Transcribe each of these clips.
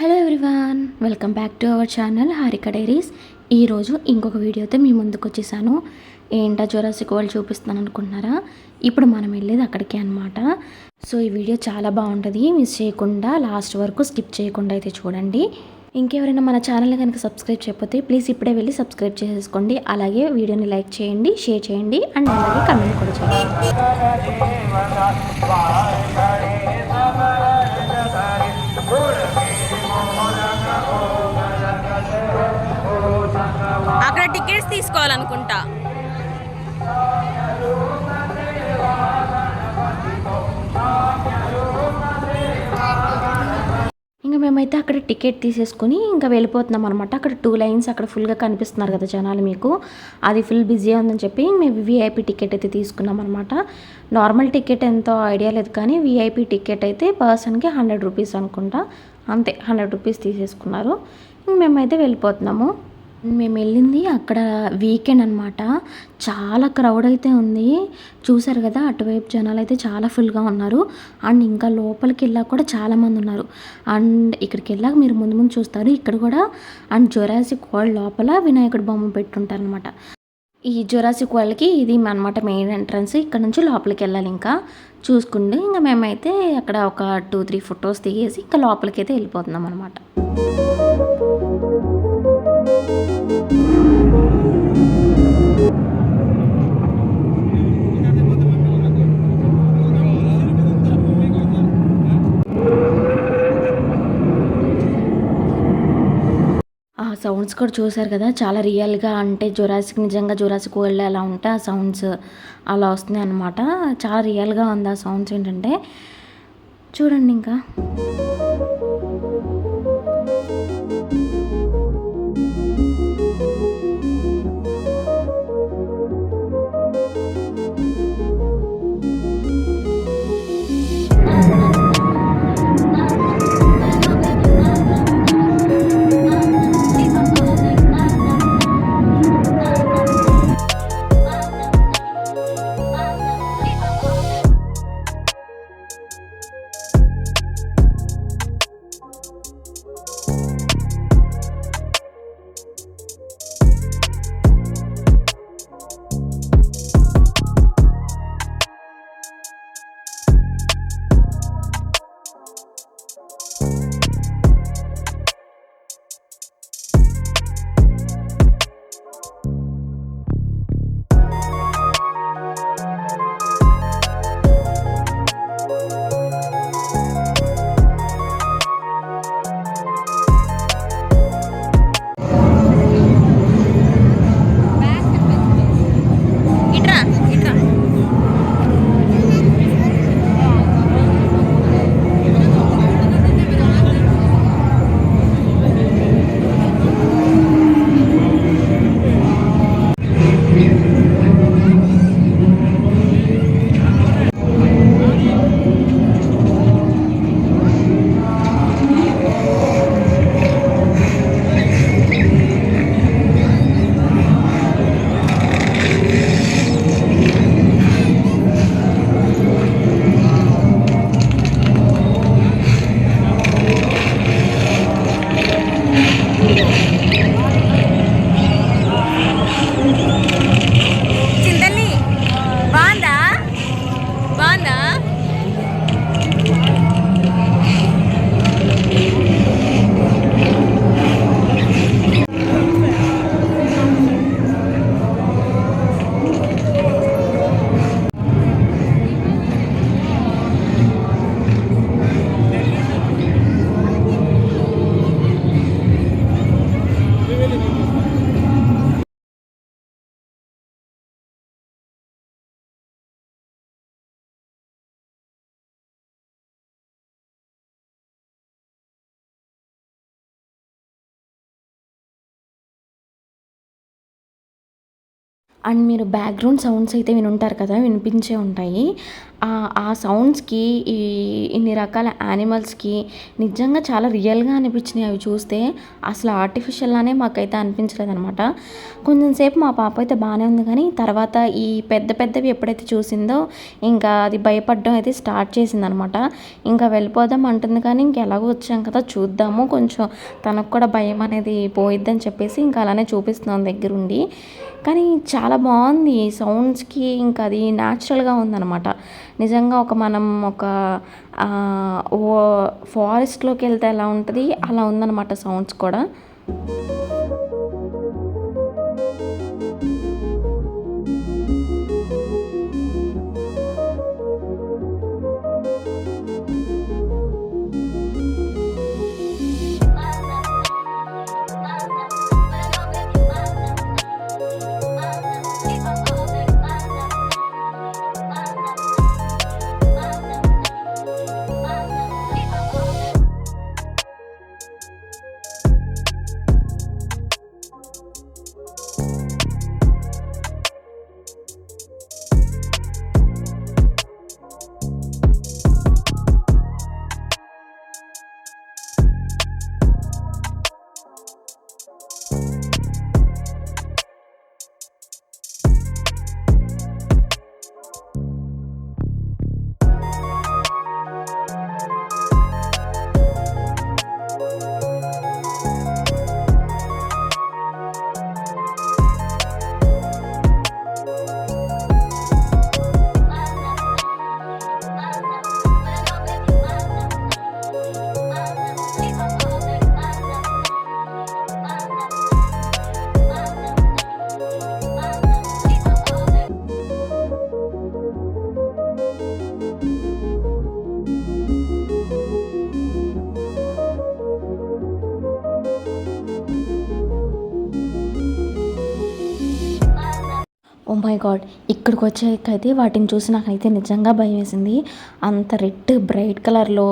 Hello everyone welcome back to our channel Harika diaries ఈరోజు ఇంకొక వీడియోతో మీ ముందుకు వచ్చేసాను. ఏంటా జొరాసిక్ వాళ్ళు చూపిస్తాను అనుకుంటున్నారా? ఇప్పుడు మనం వెళ్ళేది అక్కడికే అనమాట సో ఈ వీడియో చాలా బాగుంటుంది మిస్ చేయకుండా లాస్ట్ వరకు స్కిప్ చేయకుండా అయితే చూడండి. ఇంకెవరైనా మన ఛానల్ కనుక సబ్స్క్రైబ్ చేయకపోతే ప్లీజ్ ఇప్పుడే వెళ్ళి సబ్స్క్రైబ్ చేసేసుకోండి. అలాగే వీడియోని లైక్ చేయండి షేర్ చేయండి అండ్ అలాగే కమెంట్ కూడా చేయండి. తీసుకోవాలనుకుంటా. ఇంకా మేమైతే అక్కడ టికెట్ తీసేసుకుని ఇంకా వెళ్ళిపోతున్నాం అనమాట అక్కడ టూ లైన్స్ అక్కడ ఫుల్గా కనిపిస్తున్నారు కదా జనాలు మీకు. అది ఫుల్ బిజీ ఉందని చెప్పి మేము విఐపి టికెట్ అయితే తీసుకున్నాం అనమాట నార్మల్ టికెట్ ఎంతో ఐడియా లేదు కానీ విఐపి టికెట్ అయితే పర్సన్కి హండ్రెడ్ రూపీస్ అనుకుంటా. అంతే హండ్రెడ్ రూపీస్ తీసేసుకున్నారు. ఇంక మేమైతే వెళ్ళిపోతున్నాము. మేము వెళ్ళింది అక్కడ వీకెండ్ అనమాట చాలా క్రౌడ్ అయితే ఉంది. చూసారు కదా అటువైపు జనాలు అయితే చాలా ఫుల్గా ఉన్నారు. అండ్ ఇంకా లోపలికి వెళ్ళాక కూడా చాలామంది ఉన్నారు. అండ్ ఇక్కడికి వెళ్ళాక మీరు ముందు ముందు చూస్తారు. ఇక్కడ కూడా అండ్ జొరాసిక్ వరల్డ్ లోపల వినాయకుడు బొమ్మ పెట్టుంటారు అనమాట ఈ జొరాసిక్ వరల్డ్కి ఇది అనమాట మెయిన్ ఎంట్రన్స్. ఇక్కడ నుంచి లోపలికి వెళ్ళాలి ఇంకా. చూసుకుంటే ఇంకా మేమైతే అక్కడ ఒక టూ త్రీ ఫొటోస్ దిగేసి ఇంకా లోపలికి అయితే వెళ్ళిపోతున్నాం అనమాట ఆ సౌండ్స్ కూడా చూసారు కదా చాలా రియల్గా అంటే జొరాసిక్ నిజంగా జొరాసిక్ వరల్డ్ ఎలా ఉంటే ఆ సౌండ్స్ అలా వస్తున్నాయి అనమాట చాలా రియల్గా ఉంది ఆ సౌండ్స్ ఏంటంటే చూడండి ఇంకా. అండ్ మీరు బ్యాక్గ్రౌండ్ సౌండ్స్ అయితే వినుంటారు కదా వినిపించే ఉంటాయి. ఆ- సౌండ్స్కి ఈ ఇన్ని రకాల యానిమల్స్కి నిజంగా చాలా రియల్గా అనిపించినాయి అవి చూస్తే. అసలు ఆర్టిఫిషియల్లానే మాకైతే అనిపించలేదు అనమాట కొంచెం సేపు మా పాప అయితే బాగానే ఉంది కానీ తర్వాత ఈ పెద్ద పెద్దవి ఎప్పుడైతే చూసిందో ఇంకా అది భయపడడం అయితే స్టార్ట్ చేసింది అనమాట ఇంకా వెళ్ళిపోదాం అంటుంది కానీ ఇంకెలాగో వచ్చాం కదా చూద్దాము. కొంచెం తనకు కూడా భయం అనేది పోయిద్దని చెప్పేసి ఇంకా అలానే చూపిస్తున్నాం దగ్గరుండి. కానీ చాలా బాగుంది సౌండ్స్కి. ఇంకా అది న్యాచురల్గా ఉందన్నమాట. నిజంగా ఒక మనం ఒక ఓ ఫారెస్ట్లోకి వెళ్తే ఎలా ఉంటుంది? అలా ఉందన్నమాట సౌండ్స్ కూడా. ఓ మై గాడ్ ఇక్కడికి వచ్చాకైతే వాటిని చూసి నాకైతే నిజంగా భయం వేసింది. అంత రెడ్ బ్రైట్ కలర్లో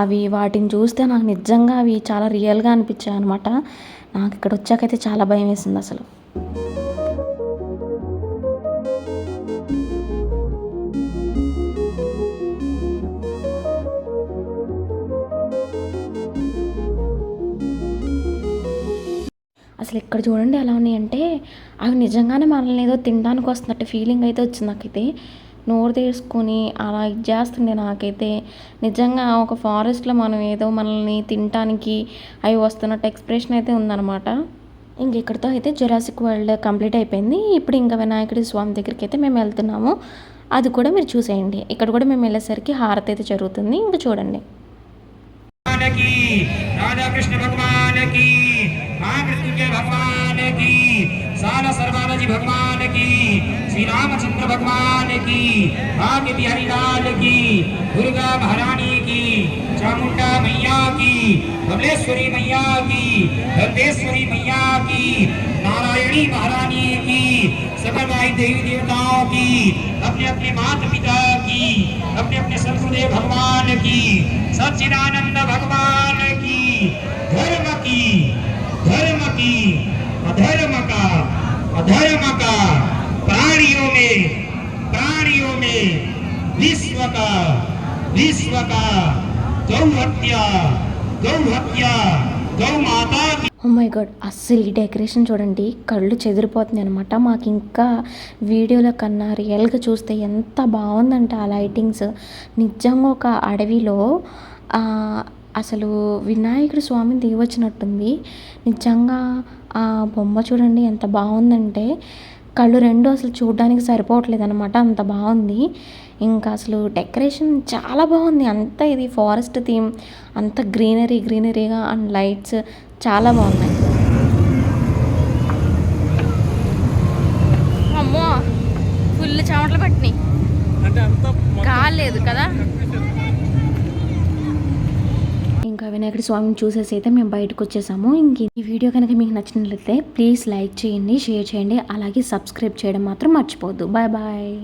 అవి వాటిని చూస్తే నాకు నిజంగా అవి చాలా రియల్గా అనిపించాయి అనమాట నాకు ఇక్కడ వచ్చాకైతే చాలా భయం వేసింది అసలు. అసలు ఇక్కడ చూడండి ఎలా ఉన్నాయంటే అవి నిజంగానే మనల్ని ఏదో తినడానికి వస్తున్నట్టు ఫీలింగ్ అయితే వచ్చింది నాకైతే. నోరు తీసుకొని అలా చేస్తుండే నాకైతే. నిజంగా ఒక ఫారెస్ట్లో మనం ఏదో మనల్ని తినటానికి అవి వస్తున్నట్టు ఎక్స్ప్రెషన్ అయితే ఉందన్నమాట. ఇంక ఇక్కడితో అయితే జురాసిక్ వరల్డ్ కంప్లీట్ అయిపోయింది. ఇప్పుడు ఇంకా వినాయకుడి స్వామి దగ్గరికి అయితే మేము వెళ్తున్నాము. అది కూడా మీరు చూసేయండి. ఇక్కడ కూడా మేము వెళ్ళేసరికి హారతి అయితే జరుగుతుంది. ఇంకా చూడండి. రాధాకృష్ణ భగవానకి భగవాన్ की। भगवान की सर्वानजी भगवान की। श्री रामचंद्र भगवान की। भाग्य बिहारी लाल की। दुर्गा महारानी की। चामुंडा मैया की। कमलेश्वरी मैया की। दंतेश्वरी मैया की। नारायणी महारानी की। सकल भाई देवी देवताओं की। अपने अपने माता पिता की। अपने अपने सदगुरुदेव भगवान की। सच्चिदानंद भगवान की। धर्म की। धर्म की। अधर्म का अधर्म का प्राणियों में प्राणियों में विश्व का विश्व का गौ हत्या गौ हत्या गौ माता की ఓ మై గాడ్ అస్సలు ఈ డెకరేషన్ చూడండి కళ్ళు చెదిరిపోతున్నాయి అనమాట మాకు ఇంకా వీడియోలో కన్నా రియల్గా చూస్తే ఎంత బాగుందంటే ఆ లైటింగ్స్ నిజంగా ఒక అడవిలో ఆ, అసలు వినాయకుడి స్వామిని దిగొచ్చినట్టుంది నిజంగా ఆ బొమ్మ చూడండి ఎంత బాగుందంటే కళ్ళు రెండు అసలు చూడడానికి సరిపోవట్లేదు అనమాట అంత బాగుంది. ఇంకా అసలు డెకరేషన్ చాలా బాగుంది. అంత ఇది ఫారెస్ట్ థీమ్ అంత గ్రీనరీ గ్రీనరీగా అండ్ లైట్స్ చాలా బాగున్నాయి. అమ్మో ఫుల్ చెమటలు పట్టినాయి. కాలేదు కదా? వినాయకుడి స్వామిని చూసేసి అయితే మేము బయటకు వచ్చేసాము. ఇంక ఈ వీడియో కనుక మీకు నచ్చినట్లయితే ప్లీజ్ లైక్ చేయండి షేర్ చేయండి. అలాగే సబ్స్క్రైబ్ చేయడం మాత్రం మర్చిపోవద్దు. Bye bye.